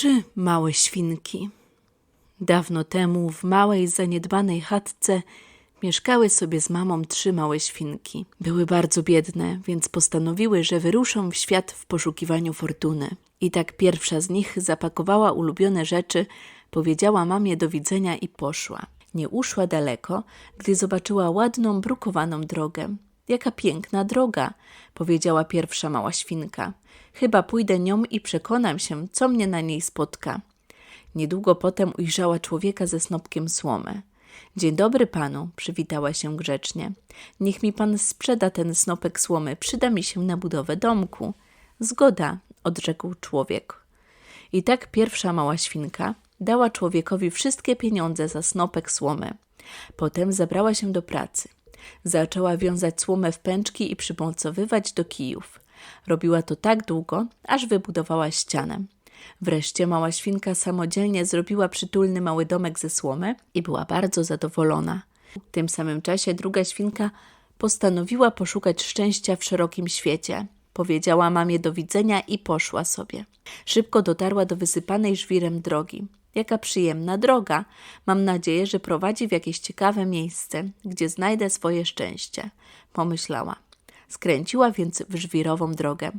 Trzy małe świnki. Dawno temu w małej, zaniedbanej chatce mieszkały sobie z mamą trzy małe świnki. Były bardzo biedne, więc postanowiły, że wyruszą w świat w poszukiwaniu fortuny. I tak pierwsza z nich zapakowała ulubione rzeczy, powiedziała mamie do widzenia i poszła. Nie uszła daleko, gdy zobaczyła ładną, brukowaną drogę. Jaka piękna droga, powiedziała pierwsza mała świnka. Chyba pójdę nią i przekonam się, co mnie na niej spotka. Niedługo potem ujrzała człowieka ze snopkiem słomy. Dzień dobry panu, przywitała się grzecznie. Niech mi pan sprzeda ten snopek słomy, przyda mi się na budowę domku. Zgoda, odrzekł człowiek. I tak pierwsza mała świnka dała człowiekowi wszystkie pieniądze za snopek słomy. Potem zabrała się do pracy. Zaczęła wiązać słomę w pęczki i przymocowywać do kijów. Robiła to tak długo, aż wybudowała ścianę. Wreszcie mała świnka samodzielnie zrobiła przytulny mały domek ze słomy i była bardzo zadowolona. W tym samym czasie druga świnka postanowiła poszukać szczęścia w szerokim świecie. Powiedziała mamie do widzenia i poszła sobie. Szybko dotarła do wysypanej żwirem drogi. Jaka przyjemna droga. Mam nadzieję, że prowadzi w jakieś ciekawe miejsce, gdzie znajdę swoje szczęście, pomyślała. Skręciła więc w żwirową drogę.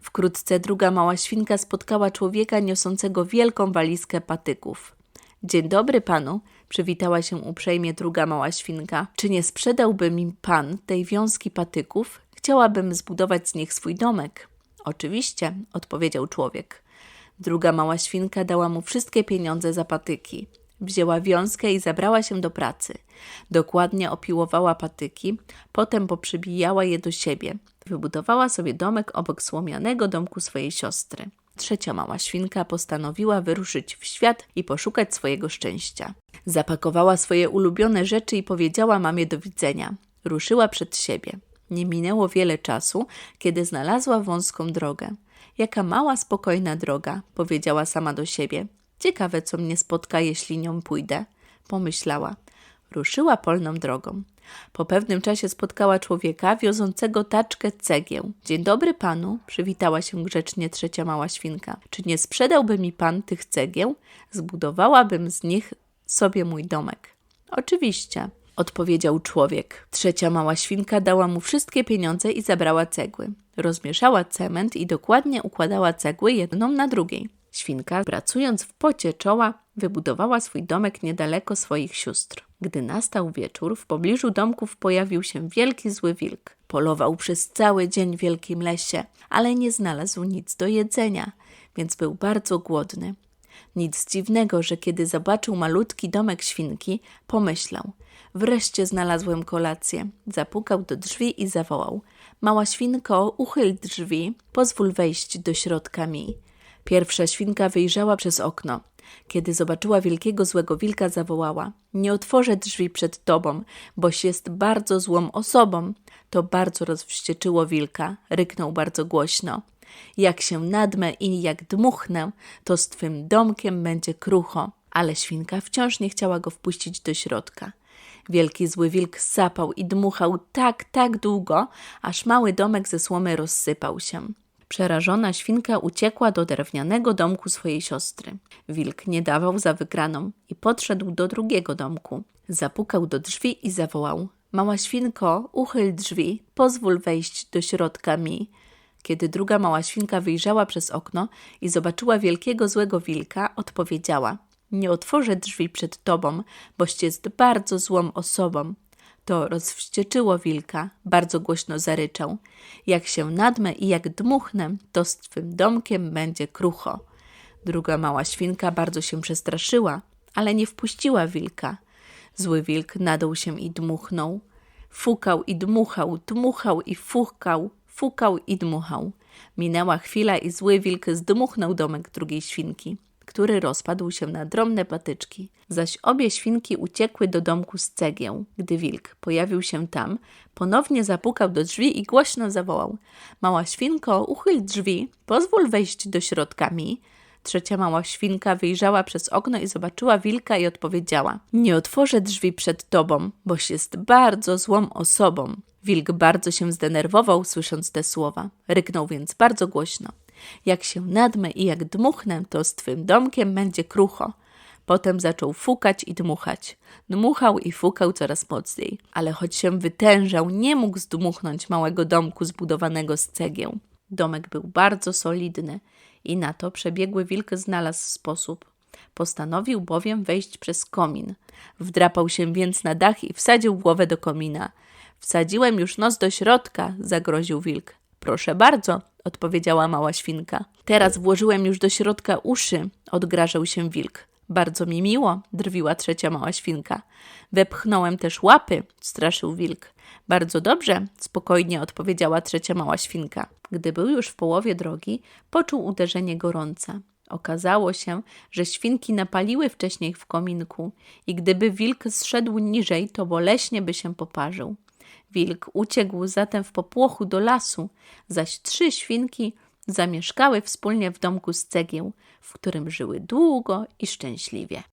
Wkrótce druga mała świnka spotkała człowieka niosącego wielką walizkę patyków. Dzień dobry panu, przywitała się uprzejmie druga mała świnka. Czy nie sprzedałby mi pan tej wiązki patyków? Chciałabym zbudować z nich swój domek. Oczywiście, odpowiedział człowiek. Druga mała świnka dała mu wszystkie pieniądze za patyki. Wzięła wiązkę i zabrała się do pracy. Dokładnie opiłowała patyki, potem poprzybijała je do siebie. Wybudowała sobie domek obok słomianego domku swojej siostry. Trzecia mała świnka postanowiła wyruszyć w świat i poszukać swojego szczęścia. Zapakowała swoje ulubione rzeczy i powiedziała mamie do widzenia. Ruszyła przed siebie. Nie minęło wiele czasu, kiedy znalazła wąską drogę. Jaka mała, spokojna droga, powiedziała sama do siebie. Ciekawe, co mnie spotka, jeśli nią pójdę, pomyślała. Ruszyła polną drogą. Po pewnym czasie spotkała człowieka wiozącego taczkę cegieł. Dzień dobry panu, przywitała się grzecznie trzecia mała świnka. Czy nie sprzedałby mi pan tych cegieł? Zbudowałabym z nich sobie mój domek. Oczywiście, odpowiedział człowiek. Trzecia mała świnka dała mu wszystkie pieniądze i zabrała cegły. Rozmieszała cement i dokładnie układała cegły jedną na drugiej. Świnka, pracując w pocie czoła, wybudowała swój domek niedaleko swoich sióstr. Gdy nastał wieczór, w pobliżu domków pojawił się wielki zły wilk. Polował przez cały dzień w wielkim lesie, ale nie znalazł nic do jedzenia, więc był bardzo głodny. Nic dziwnego, że kiedy zobaczył malutki domek świnki, pomyślał: Wreszcie znalazłem kolację. Zapukał do drzwi i zawołał: Mała świnko, uchyl drzwi, pozwól wejść do środka mi. Pierwsza świnka wyjrzała przez okno. Kiedy zobaczyła wielkiego złego wilka, zawołała: Nie otworzę drzwi przed tobą, boś jest bardzo złą osobą. To bardzo rozwścieczyło wilka, ryknął bardzo głośno. Jak się nadmę i jak dmuchnę, to z twym domkiem będzie krucho. Ale świnka wciąż nie chciała go wpuścić do środka. Wielki zły wilk sapał i dmuchał tak, tak długo, aż mały domek ze słomy rozsypał się. Przerażona świnka uciekła do drewnianego domku swojej siostry. Wilk nie dawał za wygraną i podszedł do drugiego domku. Zapukał do drzwi i zawołał: Mała świnko, uchyl drzwi, pozwól wejść do środka mi. Kiedy druga mała świnka wyjrzała przez okno i zobaczyła wielkiego złego wilka, odpowiedziała: Nie otworzę drzwi przed tobą, boś jest bardzo złą osobą. To rozwścieczyło wilka, bardzo głośno zaryczał. Jak się nadmę i jak dmuchnę, to z twym domkiem będzie krucho. Druga mała świnka bardzo się przestraszyła, ale nie wpuściła wilka. Zły wilk nadał się i dmuchnął. Fukał i dmuchał, dmuchał i fukał, fukał i dmuchał. Minęła chwila i zły wilk zdmuchnął domek drugiej świnki który rozpadł się na drobne patyczki. Zaś obie świnki uciekły do domku z cegieł. Gdy wilk pojawił się tam, ponownie zapukał do drzwi i głośno zawołał: Mała świnko, uchyl drzwi, pozwól wejść do środka mi. Trzecia mała świnka wyjrzała przez okno i zobaczyła wilka i odpowiedziała: Nie otworzę drzwi przed tobą, boś jest bardzo złą osobą. Wilk bardzo się zdenerwował, słysząc te słowa. Ryknął więc bardzo głośno. Jak się nadmę i jak dmuchnę, to z twym domkiem będzie krucho. Potem zaczął fukać i dmuchać. Dmuchał i fukał coraz mocniej, ale choć się wytężał, nie mógł zdmuchnąć małego domku zbudowanego z cegieł. Domek był bardzo solidny i na to przebiegły wilk znalazł sposób. Postanowił bowiem wejść przez komin. Wdrapał się więc na dach i wsadził głowę do komina. Wsadziłem już nos do środka, zagroził wilk. Proszę bardzo, odpowiedziała mała świnka. Teraz włożyłem już do środka uszy, odgrażał się wilk. Bardzo mi miło, drwiła trzecia mała świnka. Wepchnąłem też łapy, straszył wilk. Bardzo dobrze, spokojnie odpowiedziała trzecia mała świnka. Gdy był już w połowie drogi, poczuł uderzenie gorąca. Okazało się, że świnki napaliły wcześniej w kominku i gdyby wilk zszedł niżej, to boleśnie by się poparzył. Wilk uciekł zatem w popłochu do lasu, zaś trzy świnki zamieszkały wspólnie w domku z cegieł, w którym żyły długo i szczęśliwie.